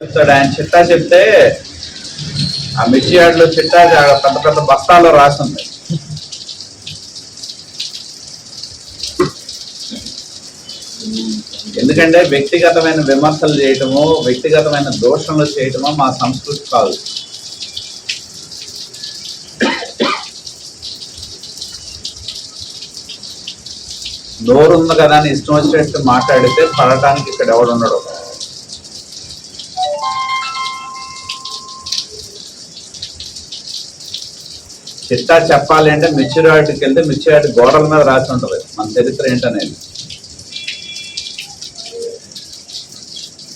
చెప్తాడు ఆయన చిట్టా చెప్తే ఆ మిర్చి యాడ్లో చిట్టా పెద్ద పెద్ద బస్తాల్లో రాసింది. ఎందుకంటే వ్యక్తిగతమైన విమర్శలు చేయటము వ్యక్తిగతమైన దోషణలు చేయటము మా సంస్కృతి కాదు. నోరుంది కదా అని ఇష్టం వచ్చినట్టు మాట్లాడితే పడటానికి ఇక్కడ ఎవడున్నాడు. చిట్టా చెప్పాలి అంటే మెచ్యూరిటీకి వెళ్తే మెచ్యూరిటీ గోడల మీద రాసి ఉంటుంది. మన చరిత్ర ఏంటనేది?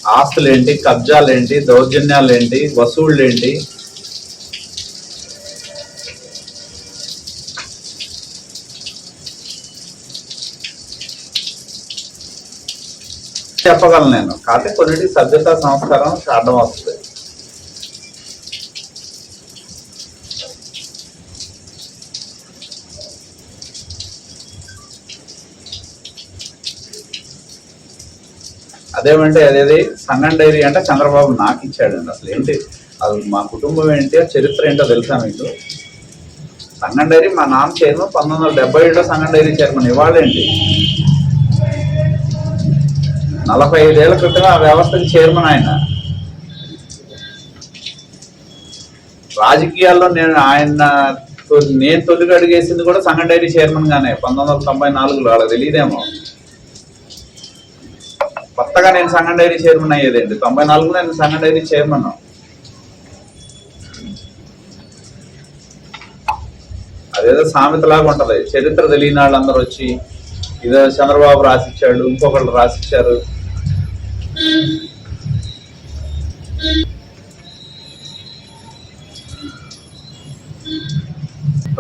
ఆస్తులేంటి కబ్జాలేంటి దౌర్జన్యాలేంటి వసూళ్ళేంటి? చెప్పగలను నేను. కాకపోతే కొన్నిటికి సభ్యత సంస్కారం కారణం వస్తుంది. అదేమంటే అదేది సన్నన్ డైరీ అంటే చంద్రబాబు నాకు ఇచ్చాడండి అసలు. ఏంటి? అది మా కుటుంబం ఏంటి ఆ చరిత్ర ఏంటో తెలుసా మీకు? సంగం డైరీ మా నాన్న చైర్మన్ పంతొమ్మిది వందల డెబ్బై ఏడులో సంగం డైరీ చైర్మన్. ఇవాళేంటి నలభై ఐదేళ్ళ క్రితం ఆ వ్యవస్థకి చైర్మన్ ఆయన. రాజకీయాల్లో నేను ఆయన నేను తొలిగా అడిగేసింది కూడా సంగం డైరీ చైర్మన్ గానే పంతొమ్మిది వందల తొంభై నాలుగులో. వాళ్ళకి తెలియదేమో. కొత్తగా నేను సంఘం డైరీ చైర్మన్ అయ్యేదండి తొంభై నాలుగులో నేను సంఘం డైరీ చైర్మన్. అదేదో సామెతలాగా ఉంటది. చరిత్ర తెలియని వాళ్ళు అందరూ వచ్చి ఇదో చంద్రబాబు రాసిచ్చాడు ఇంకొకళ్ళు రాసిచ్చారు.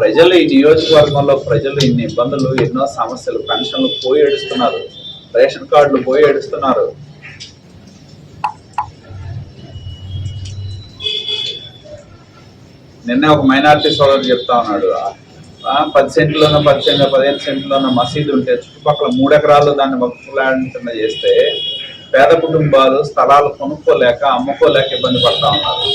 ప్రజలు ఈ నియోజకవర్గంలో ప్రజలు ఇన్ని ఇబ్బందులు ఎన్నో సమస్యలు పెన్షన్లు పోయి ఏడుస్తున్నారు. రేషన్ కార్డులు పోయి ఏడుస్తున్నారు. నిన్నే ఒక మైనారిటీ సోదరుడు చెప్తా ఉన్నాడు. పది సెంట్లోనో పది సెంట్లు పదిహేను సెంట్లోనో మసీదు ఉంటే చుట్టుపక్కల మూడు ఎకరాలు దాన్ని వక్ఫ్ ల్యాండ్ చేస్తే పేద కుటుంబాలు స్థలాలు కొనుక్కోలేక అమ్ముకోలేక ఇబ్బంది పడతా ఉన్నారు.